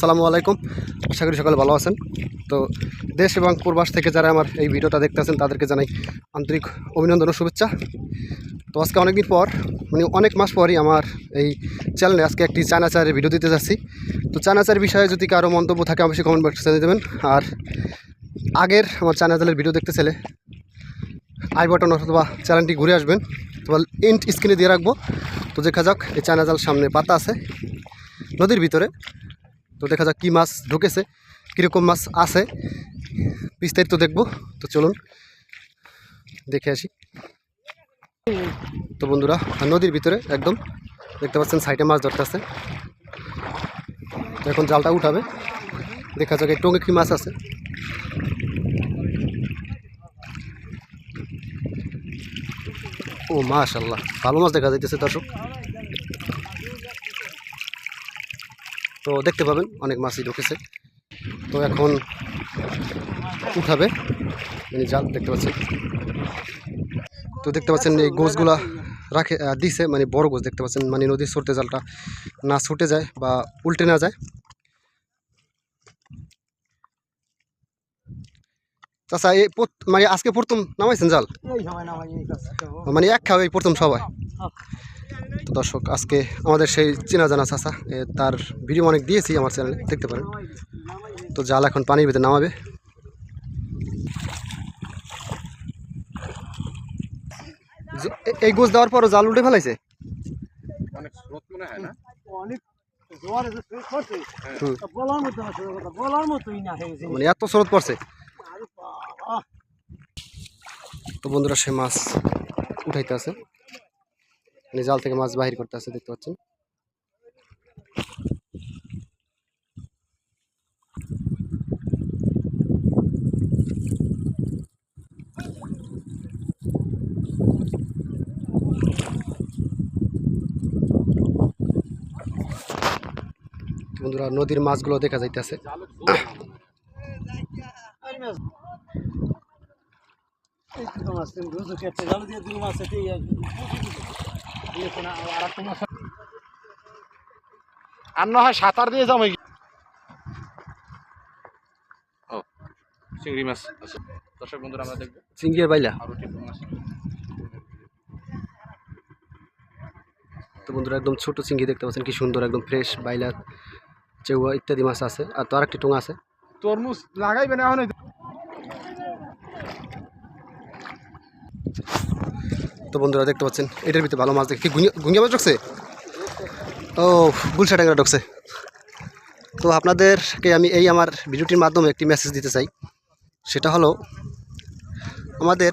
আসসালামু আলাইকুম। আশা করি সকালে ভালো আছেন। তো দেশ এবং প্রবাস থেকে যারা আমার এই ভিডিওটা দেখতেছেন তাদেরকে জানাই আন্তরিক অভিনন্দন ও শুভেচ্ছা। তো আজকে অনেকদিন পর মানে অনেক মাস পরই আমার এই চ্যানেলে আজকে একটি চায়না চায়ের ভিডিও দিতে যাচ্ছি। তো চায়না চায়ের বিষয়ে যদি কারও মন্তব্য থাকে, অবশ্যই কমেন্ট বক্সে জানিয়ে দেবেন। আর আগের আমার চায়না চালের ভিডিও দেখতে চাইলে আই বাটন অথবা চ্যানেলটি ঘুরে আসবেন। তো ইন্ট স্ক্রিনে দিয়ে রাখব। তো দেখা যাক, এই চায়না জাল সামনে পাতা আছে। নদীর ভিতরে। তো দেখা যাক কী মাছ ঢুকেছে, কীরকম মাছ আছে। বিস্তারিত দেখব, তো চলুন দেখে আসি। তো বন্ধুরা, নদীর ভিতরে একদম দেখতে পাচ্ছেন সাইডে মাছ ধরতেছে তো এখন জালটা উঠাবে, দেখা যাক এই টঙ্গে কী মাছ আছে। ও মাশাল্লাহ ভালো মাছ দেখা যাইতেছে দর্শক। তো দেখতে পাবেন অনেক মাছই ঢুকেছে। তো এখন উঠাবে। মানে জাল দেখতে পাচ্ছেন। তো দেখতে পাচ্ছেন এই গোছগুলা রাখে দিছে মানে বড় গোছ দেখতে পাচ্ছেন মানে নদীর সরতে জালটা না ছুটে যায় বা উল্টে না যায়। চাচা এই মানে আজকে প্রথম নামাইছেন জাল? এই এই মানে এক খাওয়াই প্রথম সবাই? তো দর্শক আজকে আমাদের সেই চেনা জানা চাচা এ, তার ভিডিও অনেক দিয়েছি আমার চ্যানেলে দেখতে পারেন। তো জাল এখন পানির ভিতরে নামাবে। এই গোছ দেওয়ার পরও জাল উল্টে ফেলাইছে? অনেক স্রোত মনে হয় না? অনেক। মানে এত স্রোত পড়ছে। তো বন্ধুরা সে মাছ উঠাইতে আছে। মানে জাল থেকে মাছ বাহির করতে আছে দেখতে পাচ্ছেন বন্ধুরা নদীর মাছগুলো দেখা যাইতেছে মাছ। আর- আর একটা আর না হয় সাঁতার দিয়ে যাব ও চিংড়ি মাছ আছে। দর্শক বন্ধুরা আমরা দেখব। চিংড়ির বাইলা। আরও তো বন্ধুরা একদম ছোট চিংড়ি দেখতে পাচ্ছেন কি সুন্দর একদম ফ্রেশ বাইলা চেউয়া ইত্যাদি মাছ আছে। আর তো আরেকটি টোঙা আছে। তরমুজ লাগাইবে না এখন তো বন্ধুরা দেখতে পাচ্ছেন, এটার ভিতরে ভালো মাছ দেখে। কি গুঙিয়া মাছ ঢুকছে? ও গুলশা ট্যাংরা ঢুকছে। তো আপনাদেরকে আমি এই আমার ভিডিওটির মাধ্যমে একটি মেসেজ দিতে চাই। সেটা হলো, আমাদের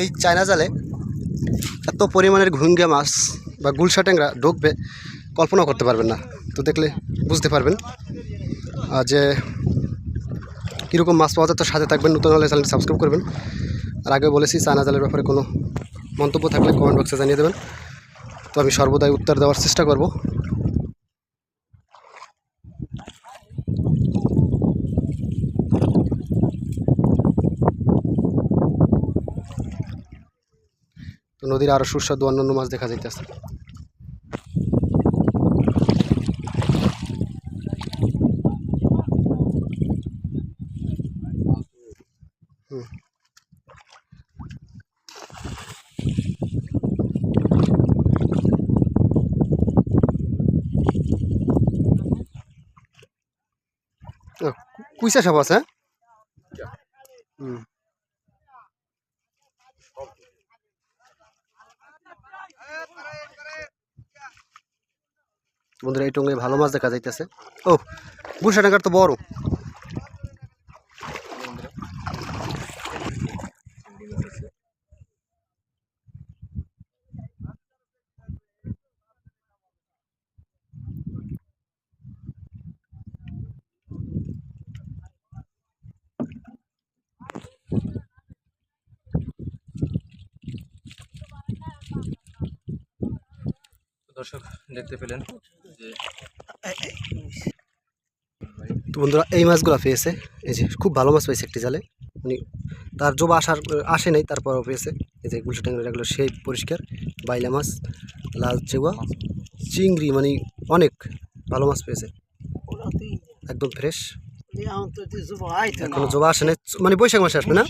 এই চায়না জালে এত পরিমাণের ঘুঙ্গা মাছ বা গুলশা ট্যাংরা ঢুকবে কল্পনা করতে পারবেন না। তো দেখলে বুঝতে পারবেন যে কীরকম মাছ পাওয়া যায় তো সাথে থাকবেন। নতুন হলে চ্যানেলটি সাবস্ক্রাইব করবেন। আর আগে বলেছি, চায়না জালের ব্যাপারে কোনো মন্তব্য থাকলে কমেন্ট বক্সে জানিয়ে দেবেন। তো আমি সর্বদাই উত্তর দেওয়ার চেষ্টা করব। তো নদীর আরও সুস্বাদু অন্যান্য মাছ দেখা যাইতেছে। হুম। কুইসা সাপ আছে হ্যাঁ? হুম বন্ধুরা এই টঙ্গে ভালো মাছ দেখা যাইতেছে। ও গুলশা টাকার তো বড়। দর্শক দেখতে পেলেন যে তো বন্ধুরা এই মাছগুলো পেয়েছে। এই যে খুব ভালো মাছ পেয়েছে একটি জালে। উনি তার জোবা আসার আসে নাই তারপর পেয়েছে। এই যে গুলশা ট্যাংরা এগুলো সেই পরিষ্কার বাইলা মাছ লাল চেগুয়া চিংড়ি মানে অনেক ভালো মাছ পেয়েছে। একদম ফ্রেশ এখনও জোবা আসে নাই। মানে বৈশাখ মাসে আসবে না?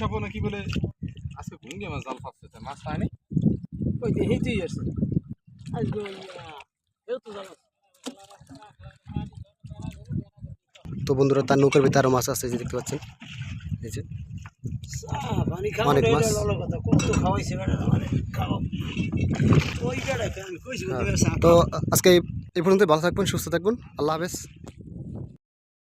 তো বন্ধুরা তার নৌকার ভিতরে আরও মাছ আছে যে দেখতে পাচ্ছেন। মানে অনেক মাছ। মানে হ্যাঁ। তো আজকে এই পর্যন্ত ভালো থাকবেন সুস্থ থাকবেন আল্লাহ হাফেজ।